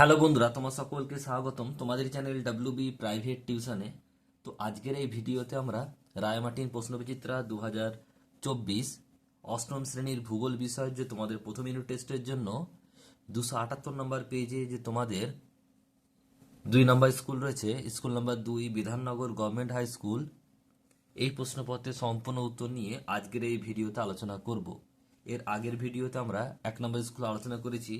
Hello বন্ধুরা, তোমার সকলকে স্বাগতম তোমাদের চ্যানেল ডাব্লিউ বি প্রাইভেট টিউশনে তো আজকের এই ভিডিওতে আমরা রায়মার্টিন প্রশ্নবিচিত্রা দু হাজার চব্বিশ অষ্টম শ্রেণির ভূগোল বিষয় যে তোমাদের প্রথম ইউনিট টেস্টের জন্য দুশো আটাত্তর নম্বর পেজে যে তোমাদের দুই নম্বর স্কুল রয়েছে স্কুল নম্বর দুই, বিধাননগর গভর্নমেন্ট হাই স্কুল এই প্রশ্নপত্রের সম্পূর্ণ উত্তর নিয়ে আজকের এই ভিডিওতে আলোচনা করব। এর আগের ভিডিওতে আমরা এক নম্বর স্কুল আলোচনা করেছি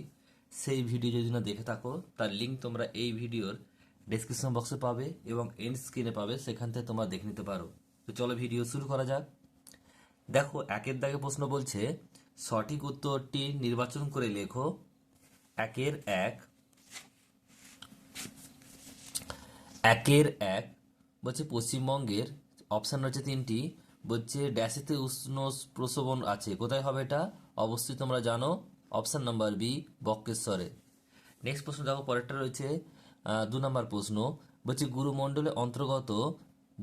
সেই ভিডিও যদি না দেখে থাকো, তার লিঙ্ক তোমরা এই ভিডিওর ডেসক্রিপশন বক্সে পাবে এবং এন্ড স্ক্রিনে পাবে, সেখান থেকে তোমরা দেখে নিতে পারো। তো চলো ভিডিও শুরু করা যাক। দেখো, একের দাগে প্রশ্ন বলছে, সঠিক উত্তরটি নির্বাচন করে লেখো। একের এক একের এক বলছে পশ্চিমবঙ্গের অপশান রয়েছে তিনটি, বলছে ড্যাশেতে উষ্ণ প্রসবন আছে, কোথায় হবে এটা? অবশ্যই তোমরা জানো অপশান নাম্বার বি বক্রেশ্বরে নেক্সট প্রশ্ন দেখো, পরেরটা রয়েছে দু নম্বর প্রশ্ন। বলছে গুরুমণ্ডলের অন্তর্গত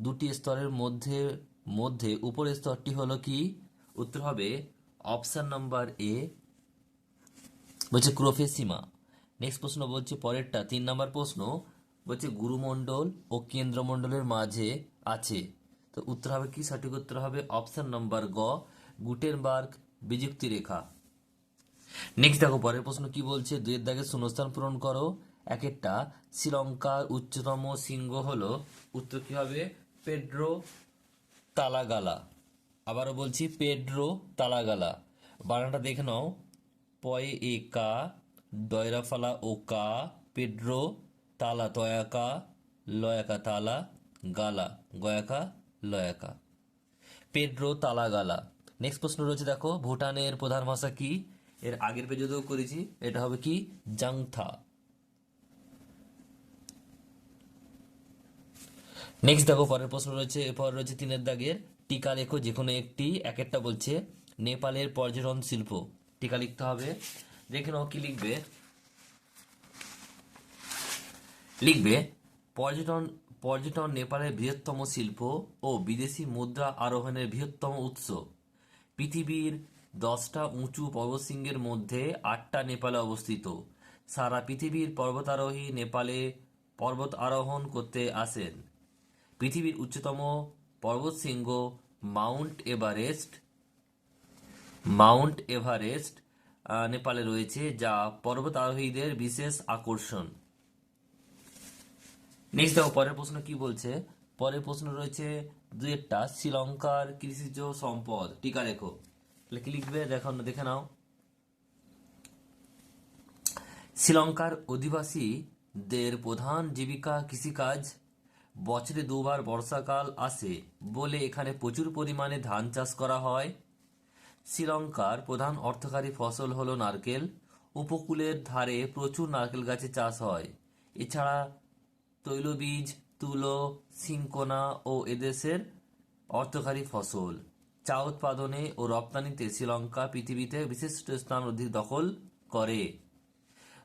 দুটি স্তরের মধ্যে মধ্যে উপরের স্তরটি হলো কি? উত্তর হবে অপশান নাম্বার এ বলছে, ক্রোফেসিমা। নেক্সট প্রশ্ন বলছে, পরেরটা, তিন নম্বর প্রশ্ন। বলছে গুরুমণ্ডল ও কেন্দ্রমণ্ডলের মাঝে আছে। তো উত্তর হবে কি? সঠিক উত্তর হবে অপশান নম্বর গ, গুটেনবার্গ বিযুক্তি রেখা নেক্সট দেখো, পরের প্রশ্ন কি বলছে? দুয়ের দাগে শূন্যস্থান পূরণ করো। এক একটা। শ্রীলঙ্কার উচ্চতম শৃঙ্গ হলো, উত্তর কি হবে? পেড্রো তালাগালা। আবারও বলছি, পেড্রো তালাগালা। বানানটা দেখে নাও। পয়ে এ কা দয়রাফালা ও কা, পেড্রো তালা তয়াকা লয়াকা তালা গালা। গয়াকা লয়াকা পেড্রো তালাগালা। নেক্সট প্রশ্ন রয়েছে দেখো, ভুটানের প্রধান ভাষা কি? এর আগের পেজেও করেছি, এটা হবে কি? জাংথা নেক্সট দেখো, পরের প্রশ্ন রয়েছে, এরপর রয়েছে তিনের দাগের, টিকা লেখো যে কোনো একটি, এক একটা বলছে, নেপালের পর্যটন শিল্প। টিকা লিখতে হবে। দেখে নাও কি লিখবে। লিখবে, পর্যটন পর্যটন নেপালের বৃহত্তম শিল্প ও বিদেশি মুদ্রা আরোহণের বৃহত্তম উৎস। পৃথিবীর দশটা উঁচু পর্বতশৃঙ্গের মধ্যে আটটা নেপালে অবস্থিত। সারা পৃথিবীর পর্বতারোহী নেপালে পর্বত আরোহণ করতে আসেন। পৃথিবীর উচ্চতম পর্বতশৃঙ্গ মাউন্ট এভারেস্ট মাউন্ট এভারেস্ট নেপালে রয়েছে, যা পর্বত আরোহীদের বিশেষ আকর্ষণ। নেক্সট দেখো, পরের প্রশ্ন কি বলছে? পরের প্রশ্ন রয়েছে দুই একটা, শ্রীলঙ্কার কৃষিজ সম্পদ। টিকা কি লিখবে, দেখো, দেখে নাও। শ্রীলঙ্কার অধিবাসীদের প্রধান জীবিকা কৃষিকাজ, বছরে দুবার বর্ষাকাল আসে বলে এখানে প্রচুর পরিমাণে ধান চাষ করা হয়। শ্রীলঙ্কার প্রধান অর্থকারী ফসল হলো নারকেল। উপকূলের ধারে প্রচুর নারকেল গাছে চাষ হয়। এছাড়া তৈলবীজ, তুলো সিংকোনা ও এদেশের অর্থকারী ফসল। চা উৎপাদনে ও রপ্তানিতে শ্রীলঙ্কা পৃথিবীতে বিশিষ্ট স্থান অধিক দখল করে।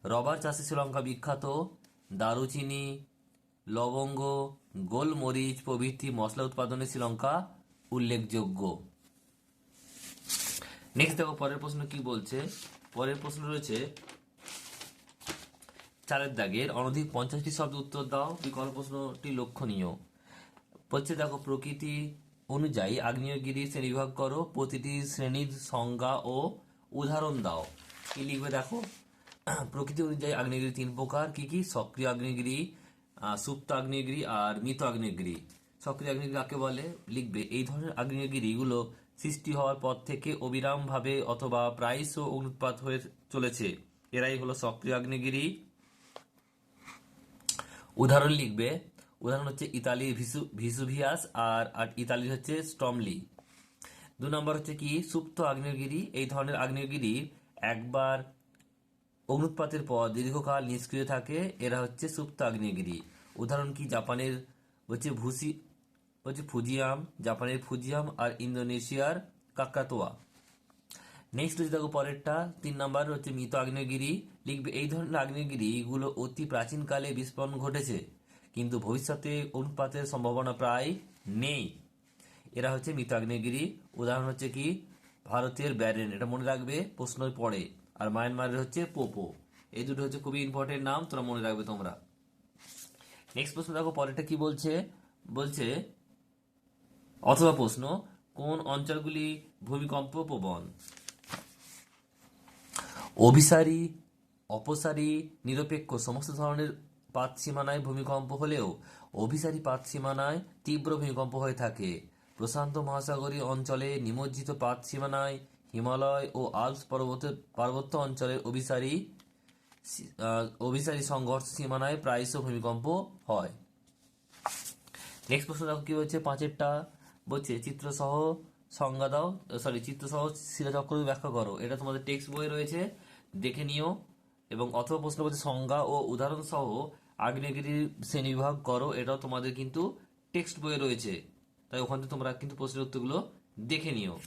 রবার চাষে শ্রীলঙ্কা বিখ্যাত দারুচিনি, লবঙ্গ, গোলমরিচ প্রভৃতি মশলা উৎপাদনে শ্রীলঙ্কা উল্লেখযোগ্য। নেক্সট দেখো, পরের প্রশ্ন কি বলছে? পরের প্রশ্ন রয়েছে চারের দাগের অনধিক পঞ্চাশটি শব্দ উত্তর দাও। বিকল্প প্রশ্নটি? লক্ষণীয়। বলছে দেখো, প্রকৃতি অনুযায়ী আগ্নেয়গিরি শ্রেণীবিভাগ করো, প্রতিটি শ্রেণির সংজ্ঞা ও উদাহরণ দাও। কি লিখবে দেখো? প্রকৃতি অনুযায়ী আগ্নেয়গিরি তিন প্রকার। কি কি? সক্রিয় আগ্নেয়গিরি সুপ্ত আগ্নেয়গিরি আর মৃত আগ্নেয়গিরি। সক্রিয় আগ্নেয়গিরি কাকে বলে? লিখবে, এই ধরনের আগ্নেয়গিরিগুলো সৃষ্টি হওয়ার পর থেকে অবিরামভাবে অথবা প্রায়শ অগ্নুৎপাত হয়ে চলেছে। এরাই হলো সক্রিয় আগ্নেয়গিরি। উদাহরণ লিখবে উদাহরণ হচ্ছে ইতালির ভিসু, ভিসুভিয়াস আর আর ইতালির হচ্ছে স্টমলি দু নম্বর হচ্ছে কি, সুপ্ত আগ্নেয়গিরি, এই ধরনের আগ্নেয়গিরি একবার অগ্নুৎপাতের পর দীর্ঘকাল নিষ্ক্রিয় থাকে, এরা হচ্ছে সুপ্ত আগ্নেয়গিরি। উদাহরণ কি, জাপানের হচ্ছে ভুসি, হচ্ছে ফুজিয়াম, জাপানের ফুজিয়াম আর ইন্দোনেশিয়ার কাকাতোয়া। নেক্সট হচ্ছে দেখো পরেরটা, তিন নাম্বার হচ্ছে মৃত আগ্নেয়গিরি। লিখবে এই ধরনের আগ্নেয়গিরিগুলো অতি প্রাচীনকালে বিস্ফোরণ ঘটেছে। কিন্তু ভবিষ্যতে অনুপাতের সম্ভাবনা প্রায় নেই। এরা হচ্ছে মৃত আগ্নেয়গিরি উদাহরণ হচ্ছে কি? ভারতের ব্যারেন, এটা মনে রাখবে প্রশ্ন পড়ে। আর মায়ানমারের হচ্ছে পোপো। এই দুটো হচ্ছে খুবই ইম্পর্টেন্ট নাম তোমরা মনে রাখবে তোমরা। নেক্সট প্রশ্ন দেখো, পরেরটা কি বলছে? বলছে, অথবা প্রশ্ন, কোন অঞ্চলগুলি ভূমিকম্প প্রবণ? অভিসারী, অপসারী, নিরপেক্ষ, সমস্ত ধরনের পাত সীমানায় ভূমিকম্প হলেও অভিসারী পাত সীমানায় তীব্র ভূমিকম্প হয়ে থাকে। প্রশান্ত মহাসাগরীয় অঞ্চলে নিমজ্জিত পাত সীমানায় হিমালয় ও আল্পস পর্বত, পার্বত্য অঞ্চলের অভিসারী অভিসারী সংঘর্ষ সীমানায় প্রায়শ ভূমিকম্প হয়। নেক্সট প্রশ্ন দেখো কি হচ্ছে পাঁচেরটা বলছে চিত্র সহ সংজ্ঞা দাও সরি চিত্র সহ শিলাচক্র ব্যাখ্যা করো। এটা তোমাদের টেক্সট বই রয়েছে, দেখে নিও। এবং অথবা প্রশ্ন বলছে, সংজ্ঞা ও উদাহরণ সহ আগ্নেয়গিরির শ্রেণীবিভাগ করো, এটাও তোমাদের কিন্তু টেক্সট বইয়ে রয়েছে। তাই ওখান থেকে তোমরা কিন্তু প্রশ্নের উত্তরগুলো দেখে নিও।